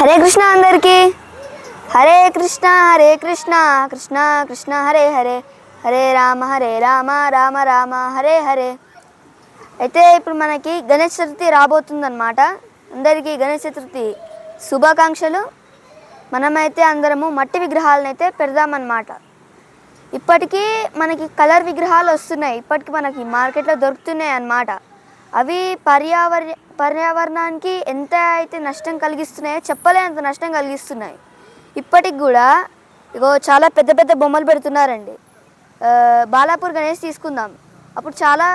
హరే కృష్ణ అందరికీ. హరే కృష్ణ హరే కృష్ణ కృష్ణ కృష్ణ హరే హరే. హరే రామ హరే రామ రామ రామ హరే హరే. అయితే ఇప్పుడు మనకి గణేష్ చతుర్థి రాబోతుందన్నమాట. అందరికీ గణేష్ చతుర్థి శుభాకాంక్షలు. మనమైతే అందరము మట్టి విగ్రహాలను అయితే పెడదామన్నమాట. ఇప్పటికీ మనకి కలర్ విగ్రహాలు వస్తున్నాయి. ఇప్పటికీ మనకి మార్కెట్లో దొరుకుతున్నాయి అన్నమాట అవి పర్యావరణ పర్యావరణానికి ఎంత అయితే నష్టం కలిగిస్తున్నాయో చెప్పలేనంత నష్టం కలిగిస్తున్నాయి. ఇప్పటికి కూడా ఇగో చాలా పెద్ద పెద్ద బొమ్మలు పెడుతున్నారండి. బాలాపూర్ గణేష్ తీసుకుందాం. అప్పుడు చాలా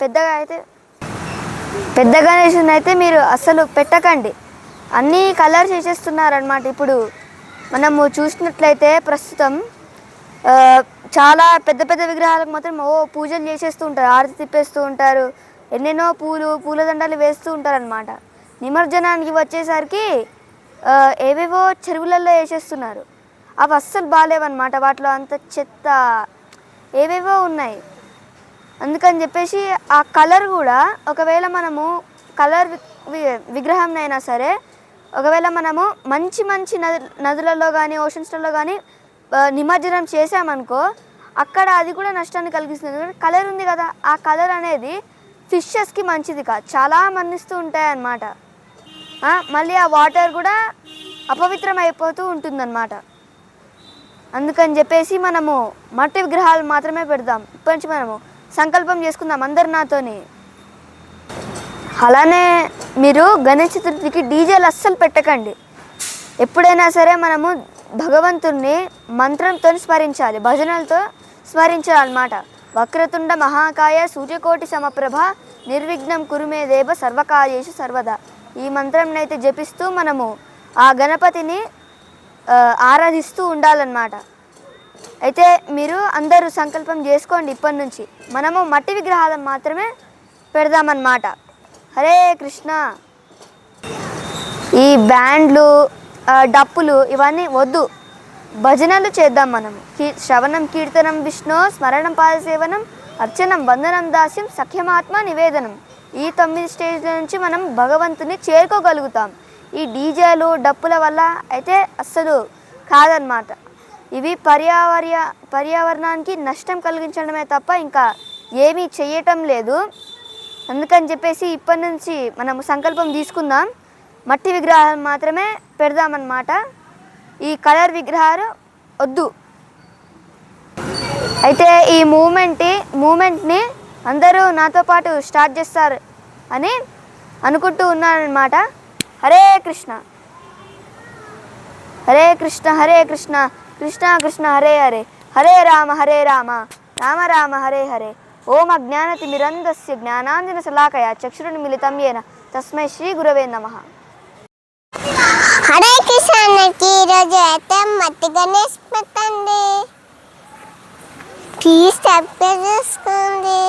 పెద్దగా అయితే పెద్ద గణేషుని అయితే మీరు అసలు పెట్టకండి. అన్ని కలర్స్ వేసేస్తున్నారనమాట ఇప్పుడు. మనము చూసినట్లయితే ప్రస్తుతం చాలా పెద్ద పెద్ద విగ్రహాలకు మాత్రం ఓ పూజలు చేసేస్తూ ఉంటారు ఆరతి తిప్పేస్తూ ఉంటారు. ఎన్నెన్నో పూలు పూలదండలు వేస్తూ ఉంటారనమాట నిమజ్జనానికి వచ్చేసరికి ఏవేవో చెరువులలో వేసేస్తున్నారు. అవి అస్సలు బాగాలేవన్నమాట వాటిలో అంత చెత్త ఏవేవో ఉన్నాయి. అందుకని చెప్పేసి ఆ కలర్ కూడా ఒకవేళ మనము కలర్ విగ్రహం అయినా సరే ఒకవేళ మనము మంచి మంచి నది నదులలో కానీ ఓషన్స్లలో కానీ నిమజ్జనం చేసామనుకో అక్కడ అది కూడా నష్టాన్ని కలిగిస్తుంది. కలర్ ఉంది కదా. ఆ కలర్ అనేది ఫిషెస్కి మంచిది కాదు. చాలా మన్నిస్తూ ఉంటాయి అన్నమాట మళ్ళీ ఆ వాటర్ కూడా అపవిత్రం అయిపోతూ ఉంటుందన్నమాట. అందుకని చెప్పేసి మనము మట్టి విగ్రహాలు మాత్రమే పెడదాం. ఇప్పటి నుంచి మనము సంకల్పం చేసుకుందాం అందరు నాతోని. అలానే మీరు గణేష్ చతుర్థికి డీజేలు అస్సలు పెట్టకండి. ఎప్పుడైనా సరే మనము భగవంతుణ్ణి మంత్రంతో స్మరించాలి భజనలతో స్మరించాలన్నమాట. వక్రతుండ మహాకాయ సూర్యకోటి సమప్రభ నిర్విఘ్నం కురుమే దేవ సర్వదా. ఈ మంత్రంనైతే జపిస్తూ మనము ఆ గణపతిని ఆరాధిస్తూ ఉండాలన్నమాట. అయితే మీరు అందరూ సంకల్పం చేసుకోండి ఇప్పటి నుంచి. మనము మట్టి విగ్రహాలను మాత్రమే పెడదామన్నమాట. హరే కృష్ణ. ఈ బ్యాండ్లు డప్పులు ఇవన్నీ వద్దు. భజనలు చేద్దాం మనం కీ- శ్రవణం కీర్తనం విష్ణు స్మరణం పాదసేవనం అర్చనం వందనం దాస్యం సఖ్యమాత్మ నివేదనం. ఈ తొమ్మిది స్టేజ్ల నుంచి మనం భగవంతుని చేరుకోగలుగుతాం. ఈ డీజేలు డప్పుల వల్ల అయితే అస్సలు కాదనమాట ఇవి పర్యావరణ పర్యావరణానికి నష్టం కలిగించడమే తప్ప ఇంకా ఏమీ చేయటం లేదు. అందుకని చెప్పేసి ఇప్పటి నుంచి మనం సంకల్పం తీసుకుందాం. మట్టి విగ్రహాలు మాత్రమే పెడదామన్నమాట. ఈ కలర్ విగ్రహాలు వద్దు. అయితే ఈ మూమెంట్ మూమెంట్ని అందరూ నాతో పాటు స్టార్ట్ చేస్తారు అని అనుకుంటూ ఉన్నానమాట హరే కృష్ణ. హరే కృష్ణ హరే కృష్ణ కృష్ణ కృష్ణ హరే హరే. హరే రామ హరే రామ. రామ రామ హరే హరే. ఓం అజ్ఞానతిమిరంధస్య జ్ఞానాంజన శలాకయ చక్షురున్మిలితం ఏన. తస్మై శ్రీ గురవే నమః. హరే కృష్ణ ఈరోజు అయితే మట్టి గణేష్ పెట్టండి. ప్లీజ్ సబ్స్క్రైబ్ చేసుకోండి